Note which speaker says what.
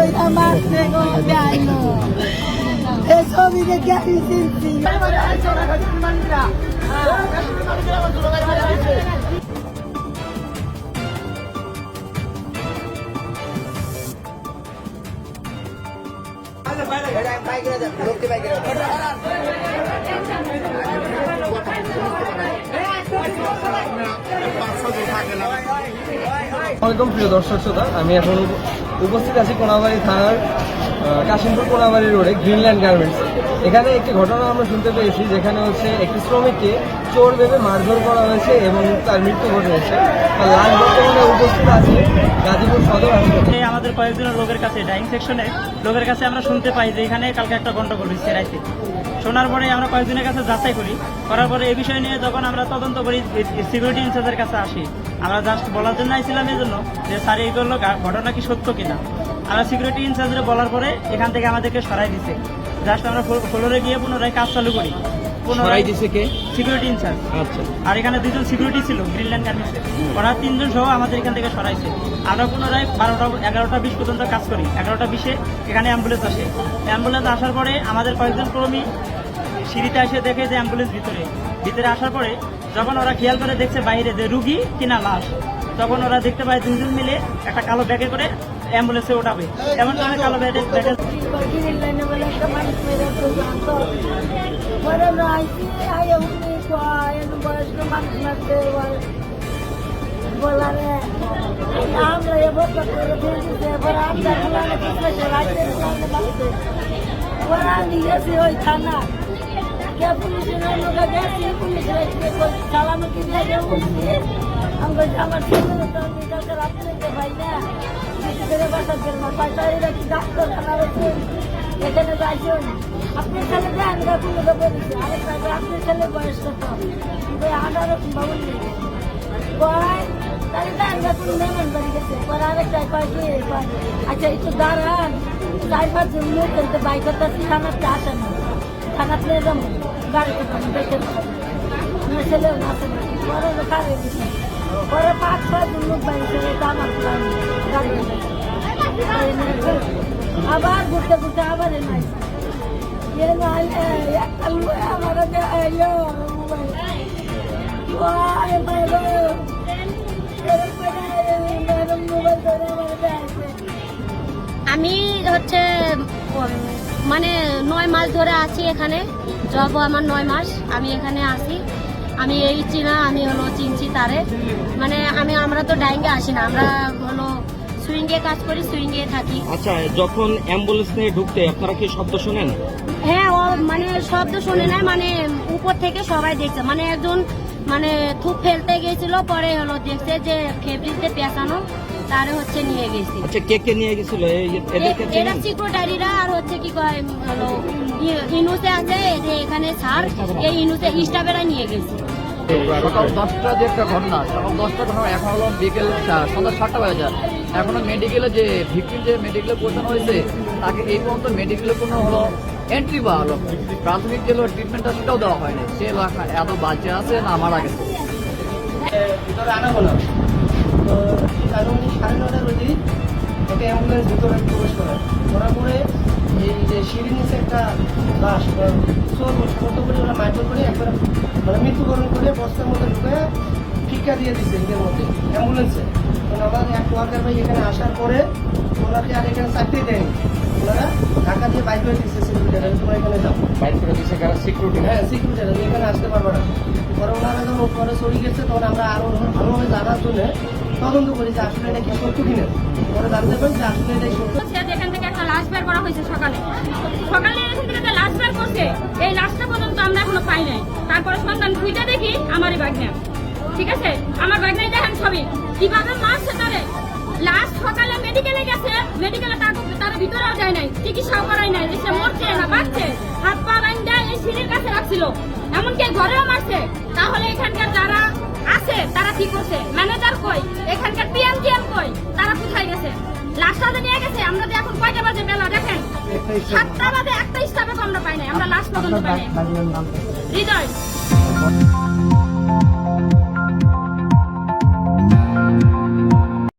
Speaker 1: ধইরা মারছে গো জানো এ ছবি দেখে আমি চিনছি
Speaker 2: আসসালামাইকুম প্রিয় দর্শক শ্রোতা আমি এখন উপস্থিত আছি কোনাবাড়ি থানার কাশিমপুর কোনাবাড়ি রোডে গ্রিনল্যান্ড গার্মেন্টস এখানে একটি ঘটনা আমরা শুনতে পেয়েছি, যেখানে হচ্ছে একটি শ্রমিককে চোর ভেবে মারধর করা হয়েছে এবং তার মৃত্যু ঘটেছে। লাশ বর্তমানে উপস্থিত আছে গাজীপুর সদর হাসপাতালে।
Speaker 3: আমাদের কয়েকজনের লোকের কাছে ডাইং সেকশনে লোকের কাছে আমরা শুনতে পাই যে এখানে কালকে একটা গন্ডগোল হয়েছে রাইতে। শোনার পরে আমরা কয়েকজনের কাছে যাচাই করি। করার পরে এই বিষয় নিয়ে যখন আমরা তদন্ত করি সিকিউরিটি ইনচার্জের কাছে আসি। আমরা জাস্ট বলার জন্য আইছিলাম এই জন্য যে, স্যার, এই করল ঘটনা কি সত্য কিনা? আমরা সিকিউরিটি ইনচার্জের বলার পরে এখান থেকে আমাদেরকে সরাই দিছে। জাস্ট আমরা ফ্লো- ফ্লোরে গিয়ে পুনরায় কাজ চালু করি। পুনরায়
Speaker 2: দিছে কে?
Speaker 3: সিকিউরিটি ইনচার্জ
Speaker 2: আচ্ছা।
Speaker 3: আর এখানে দুজন সিকিউরিটি ছিল গ্রিনল্যান্ড গার্মেন্টসে ওরা তিনজন সহ আমাদের এখান থেকে সরাইছে। আমরা পুনরায় বারোটা এগারোটা বিশ পর্যন্ত কাজ করি। এগারোটা বিশে এখানে অ্যাম্বুলেন্স আসে। অ্যাম্বুলেন্স আসার পরে আমাদের কয়েকজন কর্মী সিঁড়িতে এসে দেখে যে অ্যাম্বুলেন্স ভিতরে। ভিতরে আসার পরে যখন ওরা খেয়াল করে দেখছে বাইরে যে রুগী কিনা লাশ। তখন ওরা দেখতে পায় দুজন মিলে একটা কালো ব্যাগে করে অ্যাম্বুলেন্সে ওঠাবে। এমন করে কালো ব্যাগে ব্যাগে
Speaker 1: আমরা ছেলে তো আমি কাছে রাখতে পাই না। ছেলে বাসা জন্য পয়সা এরা কি ডাক্তার খানা রয়েছে এখানে যাইছেন আপনার ছেলে যান তো বলেছে আরেক আপনার ছেলে বয়স কত? ওই আঠারো উনিশ কয় তাহলে যান কোনো মেহমান বাড়ি গেছে। পরে আরেকটা কয় কি আচ্ছা একটু দাঁড়ান। চার পাঁচজন লোক কিন্তু বাইক করতে থানাতে আসেন থানাতে নিয়ে যাব। গাড়িতে ছেলেও না পরে তো আবার ঘুরতে ঘুরতে আবার।
Speaker 4: আমি হচ্ছে মানে নয় মাস ধরে আছি এখানে, জব আমার নয় মাস, আমি এখানে আসি আমি এই চিনা আমি হলো চিনছি তারে। মানে আমি আমরা তো ডাইঙ্গে আসি না আমরা হলো সুইঙ্গে কাজ করি সুইঙ্গে থাকি।
Speaker 2: আচ্ছা যখন অ্যাম্বুলেন্স নিয়ে ঢুকতে আপনারা কি শব্দ শোনেন?
Speaker 4: হ্যাঁ ও মানে শব্দ শুনে নাই মানে উপর থেকে সবাই দেখছে। মানে একজন মানে থুপ ফেলতে গেছিল পরে হলো দেখছে যে ফেব্রিতে পেঁচানো। তারে হচ্ছে নিয়ে গেছি।
Speaker 2: আচ্ছা কে কে নিয়ে গেছিল? এদেরকে
Speaker 4: এরা? আর হচ্ছে কি কয় হলো ই- ইনুসে আছে যে এখানে স্যার এই ইনুসে স্টাফেরা নিয়ে গেছে।
Speaker 5: সকাল দশটা যে একটা ঘটনা সকাল দশটা ঘটনা এখন হলো বিকেল সন্ধ্যা সাতটা বাজে যায়। এখনও মেডিকেলে যে ভিকটিম যে মেডিকেলে পৌঁছানো হয়েছে তাকে এই পর্যন্ত মেডিকেলে কোনো হলো এন্ট্রি বা হলো প্রাথমিক যে ট্রিটমেন্টটা সেটাও দেওয়া হয়নি। সে এত বাচ্চা আছে না আমার আগে
Speaker 2: ভিতরে আনা হলো। অ্যাম্বুলেন্স ভিতরে প্রবেশ করে। করার পরে এই যে সিঁড়ির নিচে একটা লাশ বা চোর মতো করে ওরা মাইক্রো করে একবার মানে মৃত্যুবরণ করে বস্তার মধ্যে ঢুকে ফিকা দিয়ে দিচ্ছে এদের মধ্যে অ্যাম্বুলেন্সে আমার এক ওয়ার্কার ভাই এখানে আসার পরে ওনাকে আর এখানে চাকরি দেয়নি। ওনারা ঢাকা দিয়ে বাইক করে দিচ্ছে সিকিউরিটি তোমার এখানে যাও। বাইক করে দিচ্ছে কারণ সিকিউরিটি হ্যাঁ সিকিউরিটি তুমি এখানে আসতে পারবে না। পরে ওনারা যখন উপরে চলে গেছে তখন আমরা আরও ভালোভাবে জানার জন্য তদন্ত করি যে আসলে এটা কি সত্য কিনা? পরে জানতে পারি যে আসলে এটা সত্য।
Speaker 6: এখান এখনও ঠিক আছে? আমার বাগনাই দেখেন ছবি কীভাবে মারছে তারে লাশ সকালে মেডিকেলে গেছে, মেডিকেলে তার তার ভিতরেও যায় নাই, চিকিৎসাও করাই নাই সে মরছে না, বাঁচছে। হাত পা এই সিঁড়ির কাছে রাখছিল। এমনকি ঘরেও মারছে। তাহলে তারা কি করছে? ম্যানেজার কই? এখানকার পিএমজিএম কই? তারা কোথায় গেছে? লাশটা যে নিয়ে গেছে? আমরা এখন কয়টা বাজে বেলা? দেখেন সাতটা বাজে একটা স্টাফে আমরা পাই নাই। আমরা লাশ পর্যন্ত পাই নাই। হৃদয়।